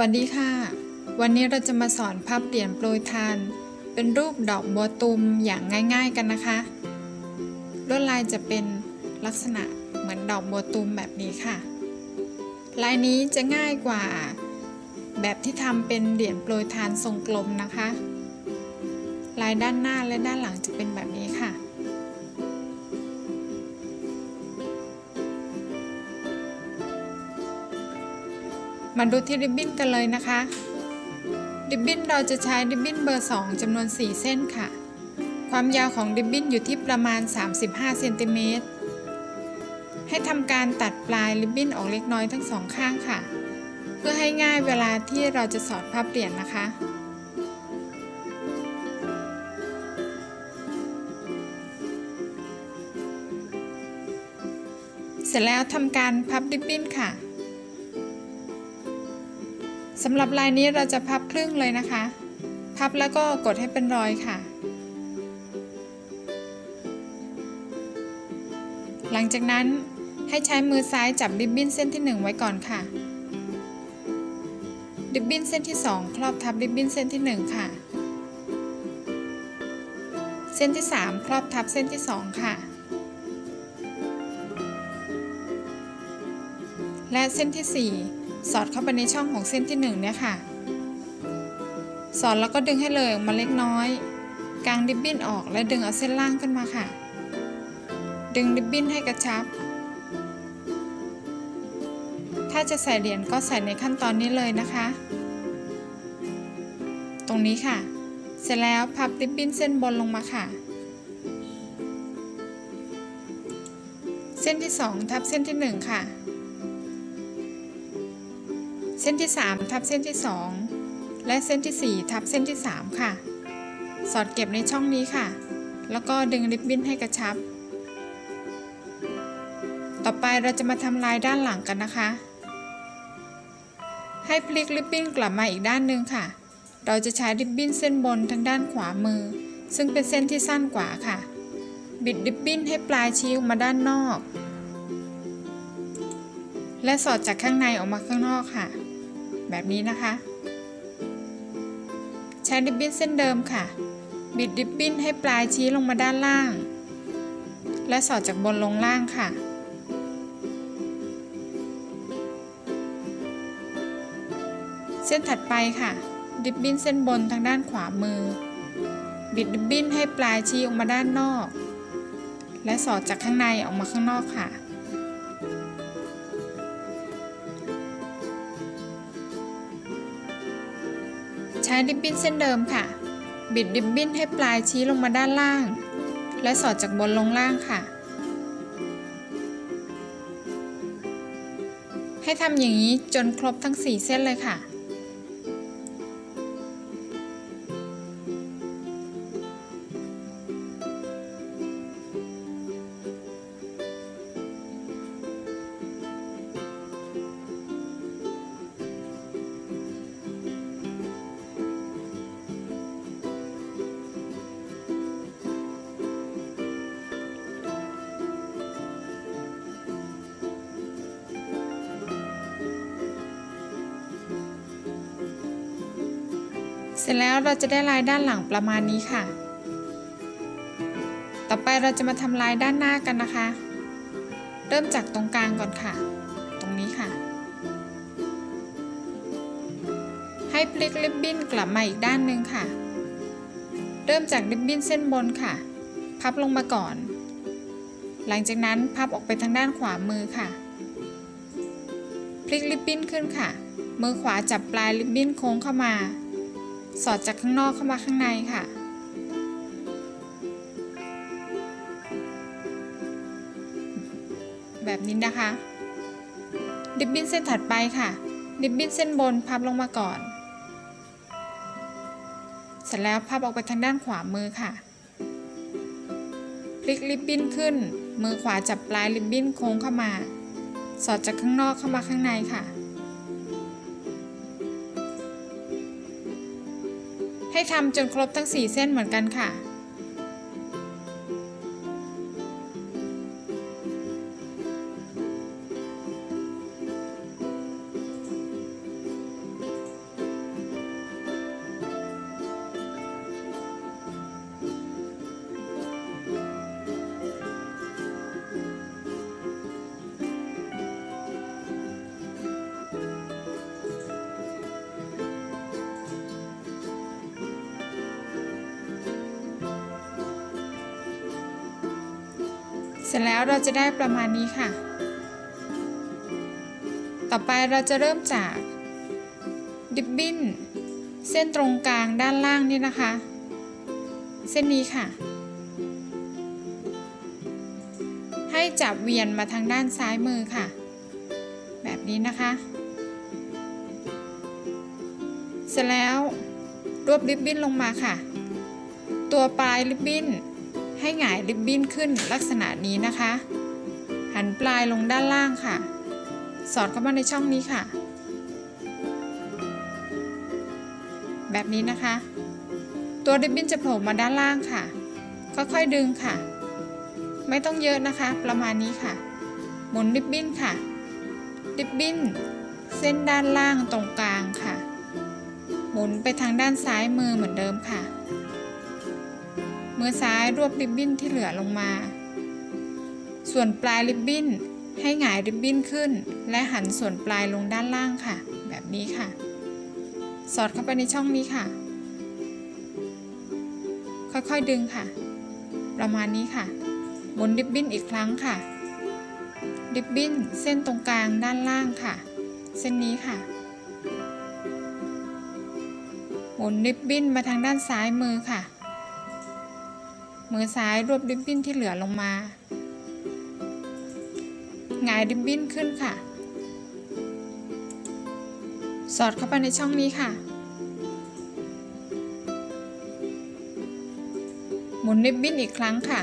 วัสดีค่ะ วันนี้เราจะมาสอนพับเหรียญโปรยทาน เป็นรูปดอกบัวตุมอย่างง่าย ๆกันนะคะ ลวดลายจะเป็นลักษณะเหมือนดอกบัวตุมแบบนี้ค่ะ ลายนี้จะง่ายกว่า แบบที่ทำเป็นเหรียญโปรยทานทรงกลมนะคะ ลายด้านหน้าและด้านหลังจะเป็นแบบนี้ มาดูที่ริบบิ้นกันเลยนะคะ ริบบิ้นเราจะใช้ริบบิ้นเบอร์ 2จำนวน 4 เส้นค่ะ ความยาวของริบบิ้นอยู่ที่ประมาณ 35เซนติเมตรให้ทำการตัดปลายริบบิ้นออกเล็กน้อยทั้งสองข้างค่ะ เพื่อให้ง่ายเวลาที่เราจะสอดพับเหรียญนะคะเสร็จแล้วทำการพับริบบิ้นค่ะ สำหรับลายนี้เราจะพับครึ่งเลยนะคะ พับแล้วก็กดให้เป็นรอยค่ะ หลังจากนั้นให้ใช้มือซ้ายจับริบบิ้นเส้นที่ 1 ไว้ก่อนค่ะ ริบบิ้นเส้นที่ 2 ครอบทับริบบิ้นเส้นที่ 1 ค่ะ เส้นที่ 3 ครอบทับเส้นที่ 2 ค่ะ และเส้นที่ 4 สอดเข้าไปในช่องของเส้นที่1เนี่ยค่ะ สอดแล้วก็ดึงให้เลยออกมาเล็กน้อย กางริบบิ้นออกและดึงเอาเส้นล่างขึ้นมาค่ะ ดึงริบบิ้นให้กระชับ ถ้าจะใส่เหรียญก็ใส่ในขั้นตอนนี้เลยนะคะ ตรงนี้ค่ะ เสร็จแล้วพับริบบิ้นเส้นบนลงมาค่ะ เส้นที่ 2 ทับเส้นที่ 1 ค่ะ เส้นที่ 3 ทับเส้นที่ 2 และเส้นที่ 4 ทับเส้นที่ 3 ค่ะ สอดเก็บในช่องนี้ค่ะ แล้วก็ดึงริบบิ้นให้กระชับ ต่อไปเราจะมาทำลายด้านหลังกันนะคะ ให้พลิกริบบิ้นกลับมาอีกด้านหนึ่งค่ะ เราจะใช้ริบบิ้นเส้นบนทางด้านขวามือ ซึ่งเป็นเส้นที่สั้นกว่าค่ะ บิดริบบิ้นให้ปลายชี้ออกมาด้านนอกและสอดจากข้างในออกมาข้างนอกค่ะ แบบนี้นะคะ ใช้ริบบิ้นเส้นเดิมค่ะ บิดริบบิ้นให้ปลายชี้ลงมาด้านล่าง และสอดจากบนลงล่างค่ะ เส้นถัดไปค่ะริบบิ้นเส้นบนทางด้านขวามือ บิดริบบิ้นให้ปลายชี้ออกมาด้านนอก และสอดจากข้างในออกมาข้างนอกค่ะ ช้ริบบิ้นเส้นเดิมค่ะ บิดริบบิ้นให้ปลายชี้ลงมาด้านล่าง และสอดจากบนลงล่างค่ะ ให้ทำอย่างนี้จนครบทั้ง 4 เส้นเลยค่ะ เสร็จแล้วเราจะได้ลายด้านหลังประมาณนี้ค่ะ ต่อไปเราจะมาทำลายด้านหน้ากันนะคะ เริ่มจากตรงกลางก่อนค่ะ ตรงนี้ค่ะ ให้พลิกริบบิ้นกลับมาอีกด้านหนึ่งค่ะ เริ่มจากริบบิ้นเส้นบนค่ะ พับลงมาก่อน หลังจากนั้นพับออกไปทางด้านขวามือค่ะ พลิกริบบิ้นขึ้นค่ะ มือขวาจับปลายริบบิ้นโค้งเข้ามา สอดจากข้างนอกเข้ามาข้างในค่ะ แบบนี้นะคะริบบิ้นเส้นถัดไปค่ะริบบิ้นเส้นบนพับลงมาก่อน เสร็จแล้วพับออกไปทางด้านขวามือค่ะพลิกริบบิ้นขึ้น มือขวาจับปลายริบบิ้นโค้งเข้ามา สอดจากข้างนอกเข้ามาข้างในค่ะ ให้ทำจนครบทั้ง 4 เส้นเหมือนกันค่ะ สร็จแล้วเราจะได้ประมาณนี้ค่ะ ต่อไปเราจะเริ่มจากดิบบิ้นเส้นตรงกลางด้านล่างนี่นะคะ เส้นนี้ค่ะ ให้จับเวียนมาทางด้านซ้ายมือค่ะ แบบนี้นะคะ เสร็จแล้วรวบริบบิ้นลงมาค่ะ ตัวปลายริบบิ้น ให้หงายริบบิ้นขึ้นลักษณะนี้นะคะ หันปลายลงด้านล่างค่ะ สอดเข้ามาในช่องนี้ค่ะ แบบนี้นะคะ ตัวริบบิ้นจะโผล่มาด้านล่างค่ะ ค่อยๆดึงค่ะ ไม่ต้องเยอะนะคะ ประมาณนี้ค่ะ หมุนริบบิ้นค่ะ ริบบิ้นเส้นด้านล่างตรงกลางค่ะ หมุนไปทางด้านซ้ายมือเหมือนเดิมค่ะ มือซ้ายรวบริบบิ้นที่เหลือลงมา ส่วนปลายริบบิ้นให้หงายริบบิ้นขึ้น และหันส่วนปลายลงด้านล่างค่ะ แบบนี้ค่ะ สอดเข้าไปในช่องนี้ค่ะ ค่อยๆดึงค่ะ ประมาณนี้ค่ะหมุนริบบิ้นอีกครั้งค่ะริบบิ้นเส้นตรงกลางด้านล่างค่ะ เส้นนี้ค่ะหมุนริบบิ้นมาทางด้านซ้ายมือค่ะ มือซ้ายรวบริบบิ้นที่เหลือลงมาหงายริบบิ้นขึ้นค่ะ สอดเข้าไปในช่องนี้ค่ะ หมุนริบบิ้นอีกครั้งค่ะ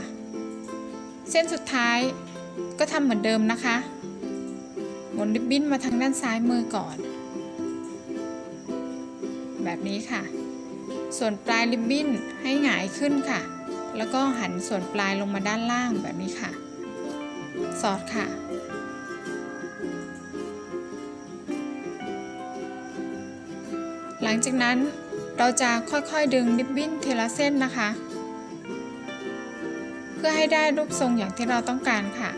เส้นสุดท้ายก็ทำเหมือนเดิมนะคะ หมุนริบบิ้นมาทางด้านซ้ายมือก่อน แบบนี้ค่ะ ส่วนปลายริบบิ้นให้หงายขึ้นค่ะ แล้วก็หันส่วนปลายลงมาด้านล่างแบบนี้ค่ะ สอดค่ะ หลังจากนั้นเราจะค่อยๆดึงริบบิ้นทีละเส้นนะคะ เพื่อให้ได้รูปทรงอย่างที่เราต้องการค่ะ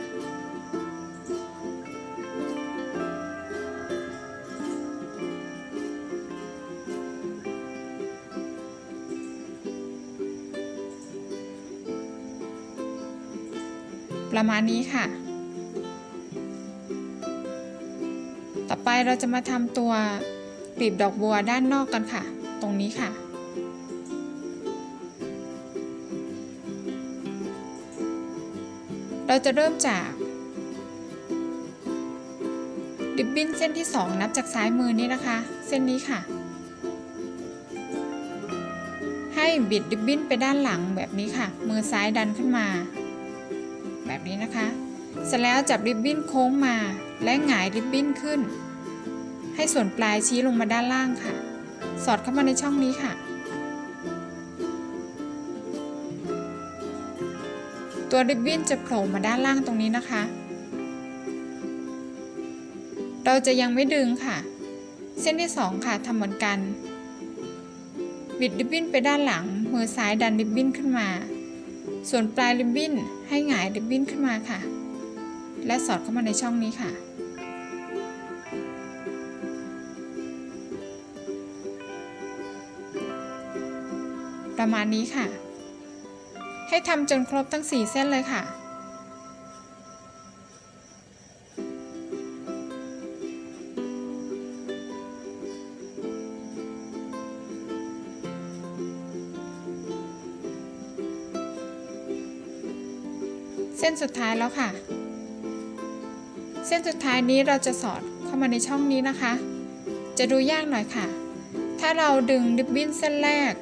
ประมาณนี้ค่ะ ต่อไปเราจะมาทำตัวกลีบดอกบัวด้านนอกกันค่ะ ตรงนี้ค่ะ เราจะเริ่มจากริบบิ้นเส้นที่ 2 นับจากซ้ายมือนี้นะคะ เส้นนี้ค่ะ ให้บิดริบบิ้นไปด้านหลังแบบนี้ค่ะ มือซ้ายดันขึ้นมา นะคะ เสร็จแล้วจับริบบิ้นโค้งมาและหงายริบบิ้นขึ้น ให้ส่วนปลายชี้ลงมาด้านล่างค่ะ สอดเข้ามาในช่องนี้ค่ะ ตัวริบบิ้นจะโผล่มาด้านล่างตรงนี้นะคะ เราจะยังไม่ดึงค่ะ เส้นที่ 2 ค่ะทำเหมือนกัน บิดริบบิ้นไปด้านหลังมือซ้ายดันริบบิ้นขึ้นมา ส่วนปลายริบบิ้นให้หงายริบบิ้นขึ้นมาค่ะ และสอดเข้ามาในช่องนี้ค่ะ ประมาณนี้ค่ะ ให้ทำจนครบทั้ง 4 เส้นเลยค่ะ เส้นสุดท้ายแล้วค่ะ เส้นสุดท้ายนี้เราจะสอดเข้ามาในช่องนี้นะคะ จะดูยากหน่อยค่ะ ถ้าเราดึงริบบิ้นเส้นแรก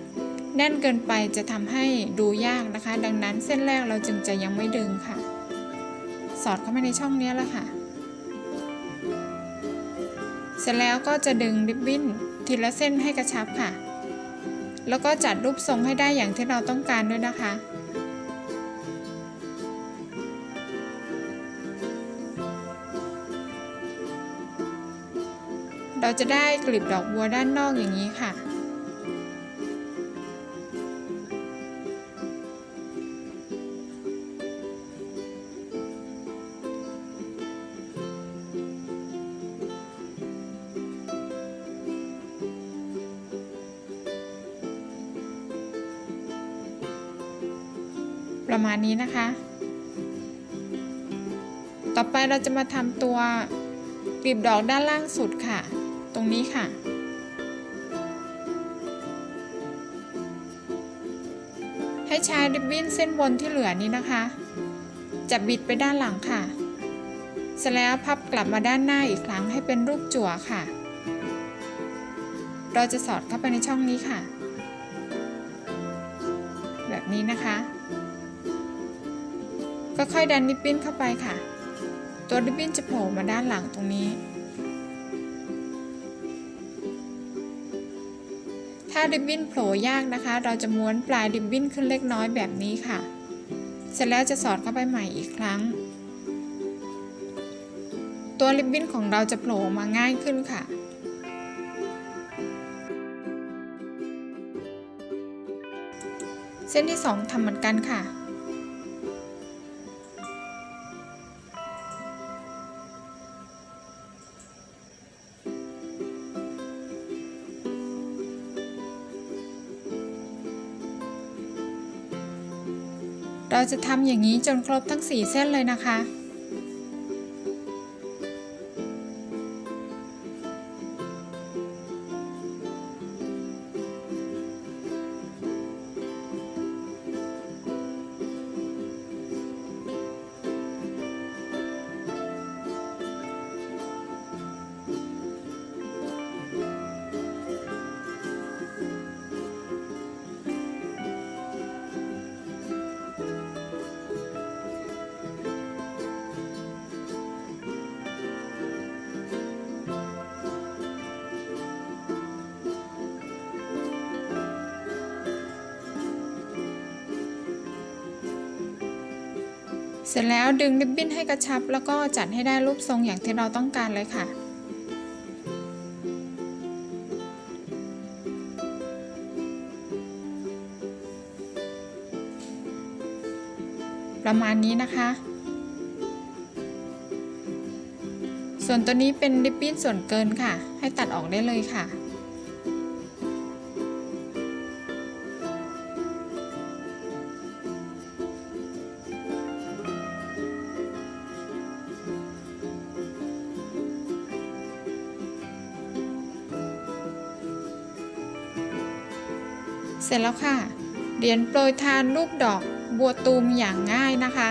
แน่นเกินไปจะทำให้ดูยากนะคะ ดังนั้นเส้นแรกเราจึงจะยังไม่ดึงค่ะ สอดเข้ามาในช่องนี้แล้วค่ะ เสร็จแล้วก็จะดึงริบบิ้นทีละเส้นให้กระชับค่ะ แล้วก็จัดรูปทรงให้ได้อย่างที่เราต้องการด้วยนะคะ เราจะได้กลีบดอกบัวด้านนอกอย่างนี้ค่ะ ประมาณนี้นะคะ ต่อไปเราจะมาทำตัวกลีบดอกด้านล่างสุดค่ะ รงนี้ค่ะ ให้ใช้ริบบิ้นเส้นบนที่เหลือนี้นะคะจะบิดไปด้านหลังค่ะ เสร็จแล้วพับกลับมาด้านหน้าอีกครั้งให้เป็นรูปจั่วค่ะ เราจะสอดเข้าไปในช่องนี้ค่ะ แบบนี้นะคะ ก็ค่อยดันริบบิ้นเข้าไปค่ะ ตัวริบบิ้นจะโผล่มาด้านหลังตรงนี้ ถ้าริบบิ้นโผล่ยากนะคะ เราจะม้วนปลายริบบิ้นขึ้นเล็กน้อยแบบนี้ค่ะ เสร็จแล้วจะสอดเข้าไปใหม่อีกครั้ง ตัวริบบิ้นของเราจะโผล่มาง่ายขึ้นค่ะเส้นที่ 2ทำเหมือนกันค่ะ จะทำอย่างนี้จนครบทั้ง 4 เส้นเลยนะคะ เสร็จแล้วดึงริบบิ้นให้กระชับ แล้วก็จัดให้ได้รูปทรงอย่างที่เราต้องการเลยค่ะ ประมาณนี้นะคะ ส่วนตัวนี้เป็นริบบิ้นส่วนเกินค่ะ ให้ตัดออกได้เลยค่ะ เสร็จแล้วค่ะ เหรียญโปรยทานรูปดอกบัวตูมอย่างง่ายนะคะ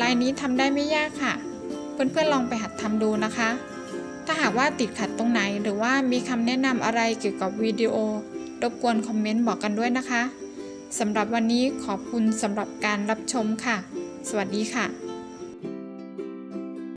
ลายนี้ทำได้ไม่ยากค่ะ เพื่อนๆลองไปหัดทำดูนะคะ ถ้าหากว่าติดขัดตรงไหนหรือว่ามีคำแนะนำอะไรเกี่ยวกับวิดีโอ รบกวนคอมเมนต์บอกกันด้วยนะคะสำหรับวันนี้ขอบคุณสำหรับการรับชมค่ะ สวัสดีค่ะ